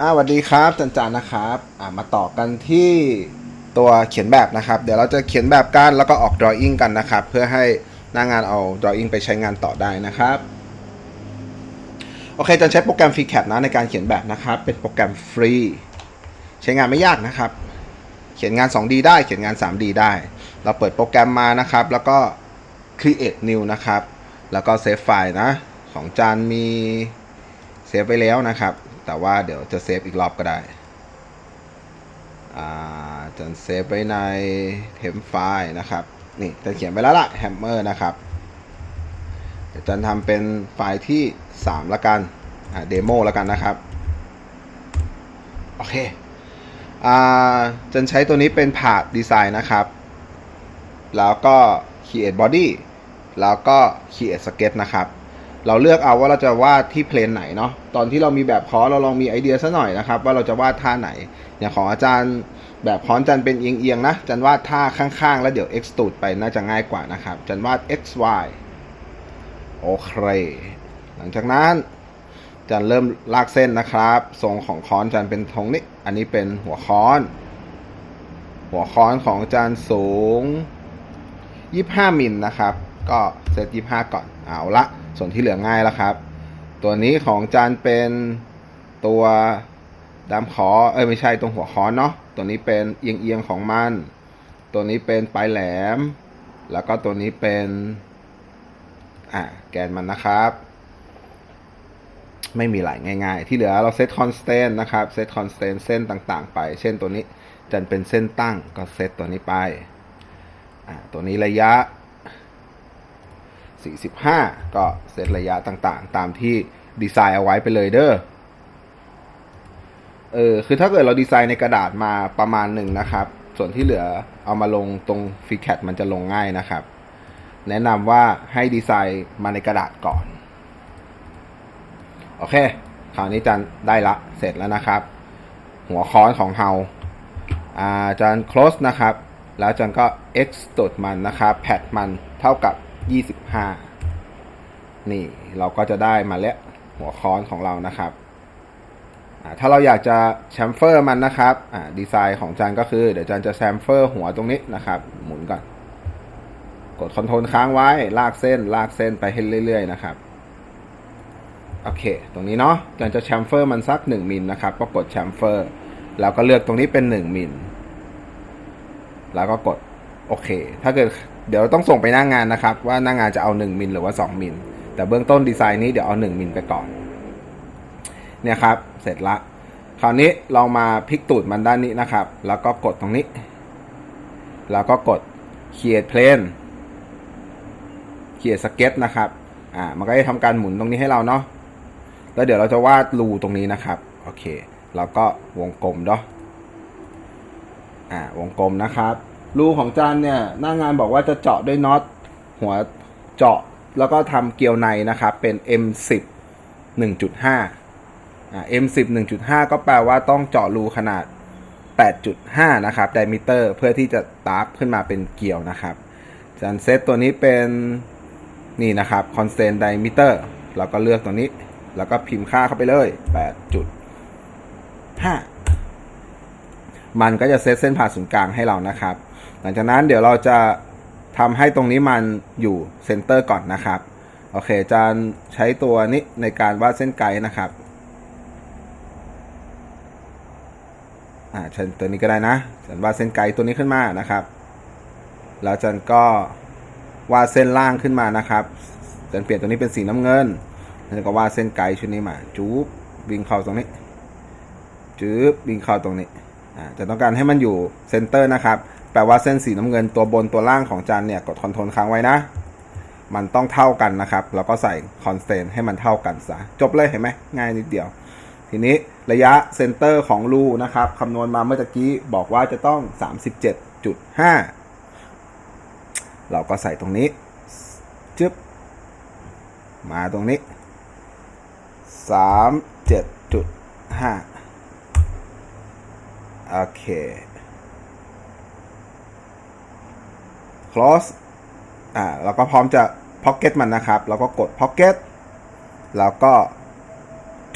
อ่าสวัสดีครับจันจันนะครับอ่ามาต่อกันที่ตัวเขียนแบบนะครับ เดี๋ยวเราจะเขียนแบบกันแล้วก็ออก drawing กันนะครับ เพื่อให้หน้างานเอา drawing ไปใช้งานต่อได้นะครับ โอเคจันใช้โปรแกรม FreeCAD นะในการเขียนแบบนะครับ เป็นโปรแกรมฟรี ใช้งานไม่ยากนะครับ เขียนงาน 2D ได้ เขียนงาน 3D ได้ เราเปิดโปรแกรมมานะครับ แล้วก็ create new นะครับ แล้วก็ save file นะ ของจานมีเซฟไว้แล้วนะครับ แต่ว่าเดี๋ยวจะเซฟอีกรอบก็ได้จันเซฟไว้ในเทมไฟล์นะครับนี่จะเขียนไปแล้วล่ะ hammer นะครับเดี๋ยวจันทำเป็นไฟล์ที่ 3 ละกันเดโมละกันนะครับ โอเคอจันใช้ตัวนี้เป็น part design นะครับ แล้วก็ create body แล้วก็ create sketch นะครับ เราเลือกเอาว่าเราจะวาดที่เพลนไหนเนาะตอนที่เรามีแบบคอเราลองมีไอเดียซะหน่อยนะครับ ว่าเราจะวาดท่าไหนอย่างของอาจารย์แบบคอนจันเป็นเอียงๆนะจันวาดท่าข้างๆ แล้วเดี๋ยว extrude ไปน่าจะง่ายกว่านะครับ จันวาด x y โอเค หลังจากนั้นจันเริ่มลากเส้นนะครับ ทรงของคอนจันเป็นทรงนี้ อันนี้เป็นหัวคอน หัวคอนของจันสูง 25มิลนะครับ ก็เซต25 ก่อนเอาละ ส่วนที่เหลือง่ายแล้วครับ ตัวนี้ของจานเป็นตัวดามขอเอ้ยไม่ใช่ตรงหัวคอนเนาะตัวนี้เป็นเอียงเอียงๆของมัน ตัวนี้เป็นปลายแหลม แล้วก็ตัวนี้เป็นอ่าแกนมันนะครับ ไม่มีหลายง่าย ๆ ที่เหลือเราเซตคอนสแตนนะครับเซตคอนสแตนเส้นต่างๆ ไป เช่นตัวนี้จันเป็นเส้นตั้งก็เซตตัวนี้ไปอ่าตัวนี้ระยะ 45 ก็เซตระยะต่างๆ ตามที่ดีไซน์เอาไว้ไปเลยเด้อเออคือถ้าเกิดเราดีไซน์ในกระดาษมาประมาณหนึ่งนะครับ ส่วนที่เหลือเอามาลงตรงฟีแค t มันจะลงง่ายนะครับ แนะนำว่าให้ดีไซน์มาในกระดาษก่อน โอเค คราวนี้จันได้ละเสร็จแล้วนะครับ หัวค้อนของเฮาอ่าจัน close นะครับ แล้วจันก็ extrude มันนะครับ pad มันเท่ากับ 25นี่เราก็จะได้มาแล้วหัวค้อนของเรานะครับถ้าเราอยากจะแชมเฟอร์มันนะครับดีไซน์ของจันก็คือ เดี๋ยวจันจะแชมเฟอร์หัวตรงนี้นะครับ หมุนก่อน กดคอนโทรลค้างไว้ ลากเส้น ลากเส้นไปให้เรื่อยๆนะครับ โอเค ตรงนี้เนาะจันจะแชมเฟอร์มันสัก1มิลนะครับ ก็กดแชมเฟอร์ แล้วก็เลือกตรงนี้เป็น 1มิลแล้วก็กด โอเค ถ้าเกิดเดี๋ยวต้องส่งไปหน้างงานนะครับ ว่าหน้างงานจะเอา 1 มิลหรือว่า 2 มิล แต่เบื้องต้นดีไซน์นี้เดี๋ยวเอา 1 มิลไปก่อน เนี่ยครับ เสร็จละ คราวนี้เรามาพลิกตูดมันด้านนี้นะครับ แล้วก็กดตรงนี้ แล้วก็กด create plane create sketch นะครับ อ่า มันก็จะทำการหมุนตรงนี้ให้เราเนาะ แล้วเดี๋ยวเราจะวาดรูตรงนี้นะครับ โอเค แล้วก็วงกลมเนาะ อ่า วงกลมนะครับ รูของจานเนี่ยหน้างานบอกว่าจะเจาะด้วยน็อตหัวเจาะแล้วก็ทำเกลียวในนะครับเป็น M10 1.5อ่า M10 1.5 ก็แปลว่าต้องเจาะรูขนาด 8.5 นะครับไดมิเตอร์เพื่อที่จะตาร์ขึ้นมาเป็นเกลียวนะครับจานเซตตัวนี้เป็นนี่นะครับ constant diameter เราก็เลือกตัวนี้ แล้วก็พิมพ์ค่าเข้าไปเลย 8.5 มันก็จะเซตเส้นผ่าศูนย์กลางให้เรานะครับ หลังจากนั้นเดี๋ยวเราจะทำให้ตรงนี้มันอยู่เซนเตอร์ก่อนนะครับ โอเคจานใช้ตัวนี้ในการวาดเส้นไกด์นะครับอ่าฉันตัวนี้ก็ได้นะฉันวาดเส้นไกด์ตัวนี้ขึ้นมานะครับ แล้วจันก็วาดเส้นล่างขึ้นมานะครับจันเปลี่ยนตัวนี้เป็นสีน้ำเงินแล้วก็วาดเส้นไกด์ชุดนี้มาจูบวิ่งเข้าตรงนี้จูบวิ่งเข้าตรงนี้อ่าจะต้องการให้มันอยู่เซนเตอร์นะครับ แปลว่าเส้นสีน้ำเงินตัวบนตัวล่างของจานเนี่ยกดคอนโทรลค้างไว้นะ มันต้องเท่ากันนะครับ แล้วก็ใส่คอนสแตนให้มันเท่ากันซะจบเลยเห็นไหมง่ายนิดเดียว ทีนี้ระยะเซนเตอร์ของรูนะครับคำนวณมาเมื่อกี้บอกว่าจะต้อง 37.5 เราก็ใส่ตรงนี้จึ๊บมาตรงนี้ 37.5 โอเค close อ่าเราก็พร้อมจะ pocket มันนะครับ แล้วก็กด pocket แล้วก็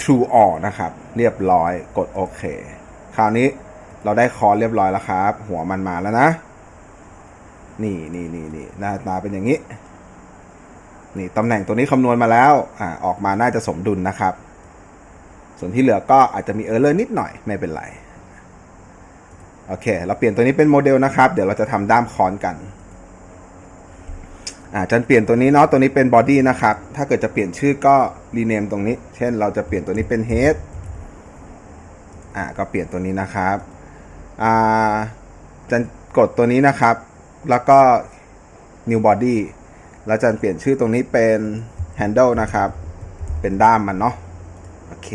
true All นะครับ เรียบร้อยกดโอเค คราวนี้เราได้คอร์สเรียบร้อยแล้วครับ หัวมันมาแล้วนะ นี่นี่นี่นี่หน้าตาเป็นอย่างนี้ นี่ตำแหน่งตัวนี้คำนวณมาแล้วอ่าออกมาน่าจะสมดุลนะครับ ส่วนที่เหลือก็อาจจะมีเออร์เลอร์นิดหน่อยไม่เป็นไร โอเค เราเปลี่ยนตัวนี้เป็นโมเดลนะครับ เดี๋ยวเราจะทำด้ามคอนกัน อ่าจันเปลี่ยนตัวนี้เนาะตัวนี้เป็นบอดี้นะครับ ถ้าเกิดจะเปลี่ยนชื่อก็รีเนมตรงนี้ เช่นเราจะเปลี่ยนตัวนี้เป็น head อ่าก็เปลี่ยนตัวนี้นะครับอ่าจันกดตัวนี้นะครับ แล้วก็ new body แล้วจันเปลี่ยนชื่อตรงนี้เป็น handle นะครับ เป็นด้ามมันเนาะโอเค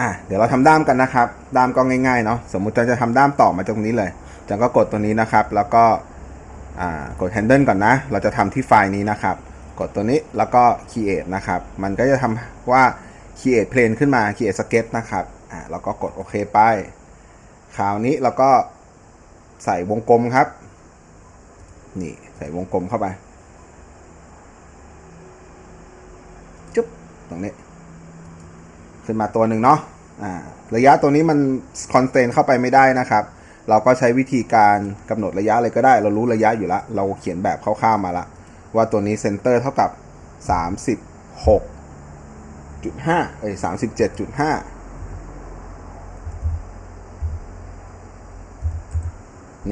อะเดี๋ยวเราทำด้ามกันนะครับ ด้ามก็ง่ายๆเนาะสมมุติจันจะทำด้ามต่อมาตรงนี้เลยจันก็กดตัวนี้นะครับ แล้วก็กด handle ก่อนนะ เราจะทำที่ไฟล์นี้นะครับ กดตัวนี้แล้วก็ create นะครับ มันก็จะทำว่า create plane ขึ้นมา create sketch นะครับอ่าแล้วก็กดโอเคไป คราวนี้เราก็ใส่วงกลมครับ นี่ใส่วงกลมเข้าไปจุ๊บตรงนี้ ขึ้นมาตัวหนึ่งเนาะอ่าระยะตัวนี้มันคอนสแตนเข้าไปไม่ได้นะครับ เราก็ใช้วิธีการกำหนดระยะอะไรก็ได้ เรารู้ระยะอยู่แล้วเราเขียนแบบคร่าวๆมาละ ว่าตัวนี้เซนเตอร์เท่ากับ 36.5เอ้ย37.5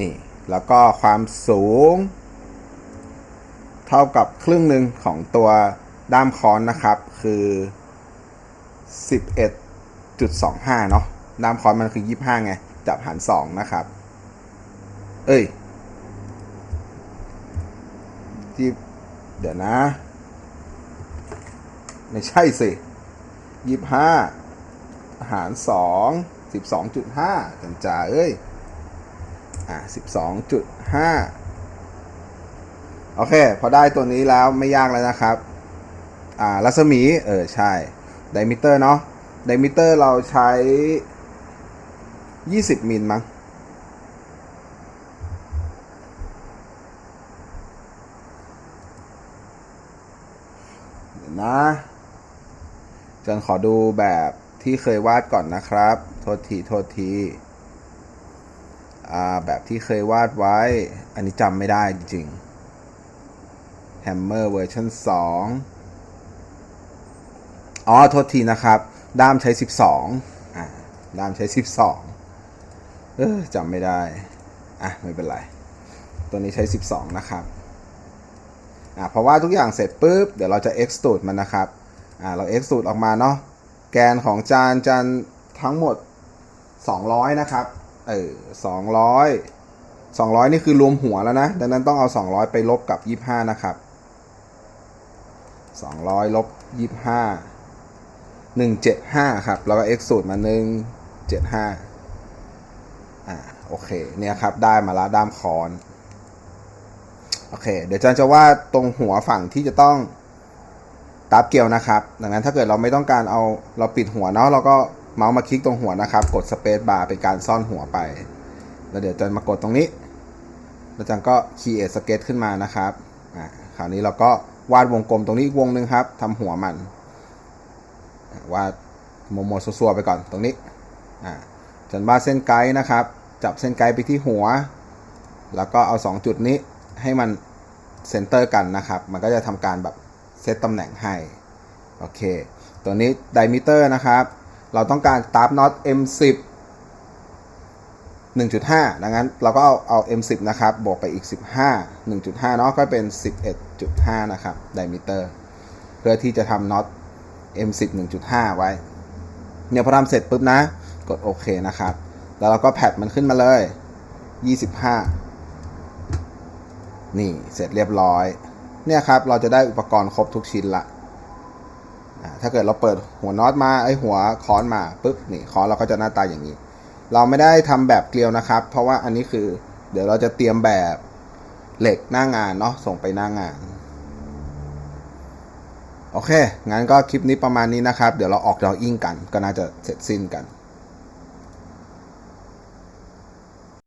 นี่ แล้วก็ความสูง เท่ากับครึ่งหนึ่งของตัวด้ามค้อนนะครับ คือ 11.25 เนาะดามคอนมันคือ 25 ไง จับหาร 2 นะครับ เอ้ยที่เดี๋ยวนะ ไม่ใช่สิ 25 หาร 2 12.5จันจ่าเอ้ย อะ 12.5 โอเค พอได้ตัวนี้แล้วไม่ยากแล้วนะครับ อ่า รัศมี เออ ใช่ ไดมิเตอร์เนาะไดมิเตอร์เราใช้ 20 มิลมั้งเดี๋ยวนะจนขอดูแบบที่เคยวาดก่อนนะครับ โทษทีโทษทีแบบที่เคยวาดไว้ อันนี้จำไม่ได้จริงๆ Hammer เวอร์ชัน2 อ๋อ โทษทีนะครับ ด้ามใช้ 12อ่าด้ามใช้ 12 เออจำไม่ได้ อะ ไม่เป็นไร ตัวนี้ใช้ 12 นะครับอ่าเพราะว่าทุกอย่างเสร็จปุ๊บ เดี๋ยวเราจะ extrude มันนะครับอ่าเรา extrude ออกมาเนาะ แกนของจานจานทั้งหมด 200 นะครับ เออ200 200 นี่คือรวมหัวแล้วนะ ดังนั้นต้องเอา 200 ไปลบกับ 25 นะครับ 200 ลบ 25 175 ครับ แล้วก็ x สูตรมา 175 อ่า โอเค เนี่ยครับ ได้มาล้วด้ามคอน โอเค เดี๋ยวจารย์จะวาดตรงหัวฝั่งที่จะต้องตับเกลียวนะครับ ดังนั้นถ้าเกิดเราไม่ต้องการเอาเราปิดหัวเนาะ เราก็เมาส์มาคลิกตรงหัวนะครับ กดสเปซบาร์เป็นการซ่อนหัวไป แล้วเดี๋ยวจารย์มากดตรงนี้ แล้วจารย์ก็ create sketch ขึ้นมานะครับ อ่า คราวนี้เราก็วาดวงกลมตรงนี้อีกวงหนึ่งครับทำหัวมัน วาดโมโมซัวๆไปก่อนตรงนี้อ่าจนวาดเส้นไกด์นะครับ จับเส้นไกด์ไปที่หัว แล้วก็เอา 2 จุดนี้ให้มันเซนเตอร์กันนะครับ มันก็จะทำการแบบเซตตำแหน่งให้ โอเค ตัวนี้ไดมิเตอร์นะครับ เราต้องการตาร์ฟน็อต M10 1.5 ดังนั้นเราก็เอาเอา M10 นะครับ บวกไปอีก 15 1.5 เนาะก็เป็น 11.5 นะครับ ไดมิเตอร์ เพื่อที่จะทำน็อต M10 1.5 ไว้ เนี่ยพอทำเสร็จปุ๊บนะ กดโอเคนะครับ แล้วเราก็แพดมันขึ้นมาเลย 25 นี่เสร็จเรียบร้อย เนี่ยครับ เราจะได้อุปกรณ์ครบทุกชิ้นละถ้าเกิดเราเปิดหัวน็อตมาไอหัวค้อนมาปุ๊บนี่ค้อนเราก็จะหน้าตาอย่างนี้ เราไม่ได้ทำแบบเกลียวนะครับ เพราะว่าอันนี้คือ เดี๋ยวเราจะเตรียมแบบเหล็กหน้างานเนาะส่งไปหน้างาน โอเค งั้นก็คลิปนี้ประมาณนี้นะครับ เดี๋ยวเราออกดออิ่งกัน ก็น่าจะเสร็จสิ้นกัน